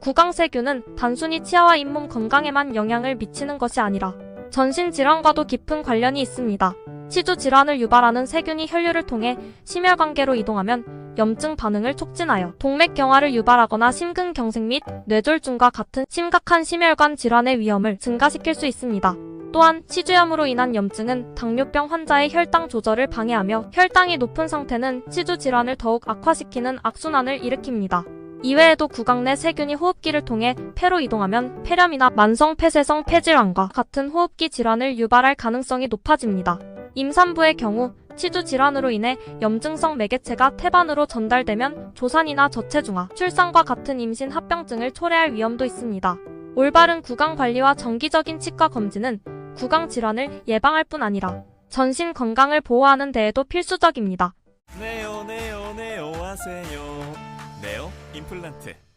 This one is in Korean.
구강세균은 단순히 치아와 잇몸 건강에만 영향을 미치는 것이 아니라 전신 질환과도 깊은 관련이 있습니다. 치주 질환을 유발하는 세균이 혈류를 통해 심혈관계로 이동하면 염증 반응을 촉진하여 동맥경화를 유발하거나 심근경색 및 뇌졸중과 같은 심각한 심혈관 질환의 위험을 증가시킬 수 있습니다. 또한 치주염으로 인한 염증은 당뇨병 환자의 혈당 조절을 방해하며 혈당이 높은 상태는 치주 질환을 더욱 악화시키는 악순환을 일으킵니다. 이외에도 구강 내 세균이 호흡기를 통해 폐로 이동하면 폐렴이나 만성 폐쇄성 폐질환과 같은 호흡기 질환을 유발할 가능성이 높아집니다. 임산부의 경우 치주 질환으로 인해 염증성 매개체가 태반으로 전달되면 조산이나 저체중아, 출산과 같은 임신 합병증을 초래할 위험도 있습니다. 올바른 구강 관리와 정기적인 치과 검진은 구강 질환을 예방할 뿐 아니라 전신 건강을 보호하는 데에도 필수적입니다. 네오 네오 하세요 네오 임플란트